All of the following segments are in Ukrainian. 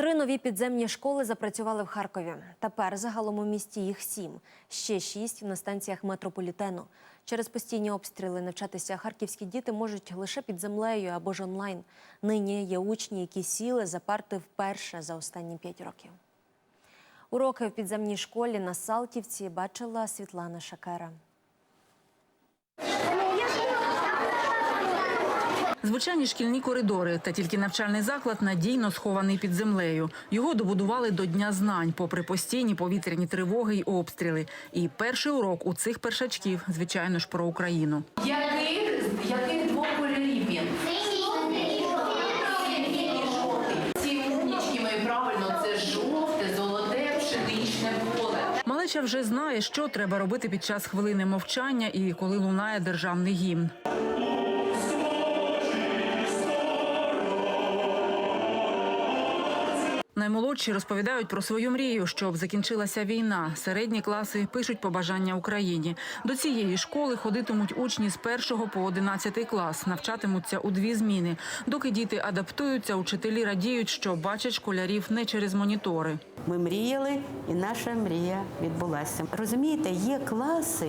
Три нові підземні школи запрацювали в Харкові. Тепер загалом у місті їх сім. Ще шість на станціях метрополітену. Через постійні обстріли навчатися харківські діти можуть лише під землею або ж онлайн. Нині є учні, які сіли за парти вперше за останні п'ять років. Уроки в підземній школі на Салтівці бачила Світлана Шакера. Звичайні шкільні коридори та тільки навчальний заклад надійно схований під землею. Його добудували до Дня знань, попри постійні повітряні тривоги й обстріли. І перший урок у цих першачків, звичайно ж, про Україну. Яких, яких двох кольорів він? Малеча вже знає, що треба робити під час хвилини мовчання і коли лунає державний гімн. Наймолодші розповідають про свою мрію, щоб закінчилася війна. Середні класи пишуть побажання Україні. До цієї школи ходитимуть учні з першого по одинадцятий клас, навчатимуться у дві зміни. Доки діти адаптуються, учителі радіють, що бачать школярів не через монітори. Ми мріяли, і наша мрія відбулася. Розумієте, є класи,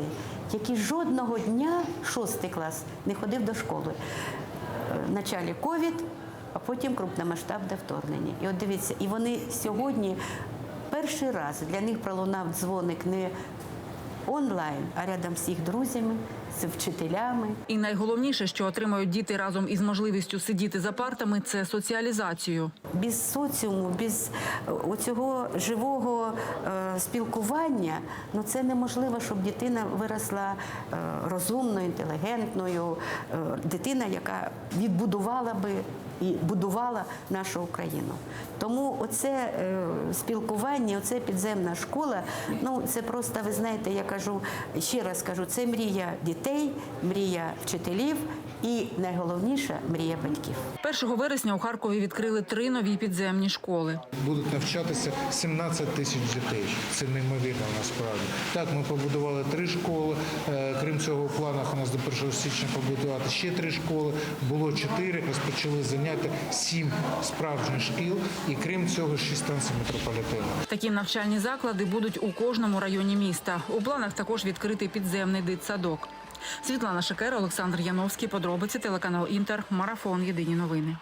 які жодного дня, шостий клас, не ходив до школи. Е, В началі ковід, а потім крупномасштабне вторгнення. І от дивіться, і вони сьогодні перший раз для них пролунав дзвоник не онлайн, а рядом з їх друзями, з вчителями. І найголовніше, що отримають діти разом із можливістю сидіти за партами, це соціалізацію. Без соціуму, без е, оцього живого е, спілкування, ну це неможливо, щоб дитина виросла е, розумною, інтелігентною, е, дитина, яка відбудувала би і будувала нашу Україну. Тому оце е, спілкування, оце підземна школа. Ну це просто, ви знаєте, я кажу ще раз кажу, це мрія дітей, мрія вчителів і найголовніше мрія батьків. 1 вересня у Харкові відкрили три нові підземні школи. Будуть навчатися 17 тисяч дітей. Це неймовірно насправді. Так, ми побудували три школи. Е, Крім цього, в планах у нас до 1 січня побудувати ще три школи. Було чотири. Розпочали заняття сім справжніх шкіл. І крім цього, шість станцій метрополітену. Такі навчальні заклади будуть у кожному районі міста. У планах також відкрити підземний дитсадок. Світлана Шекера, Олександр Яновський. Подробиці телеканал Інтер. Марафон. Єдині новини.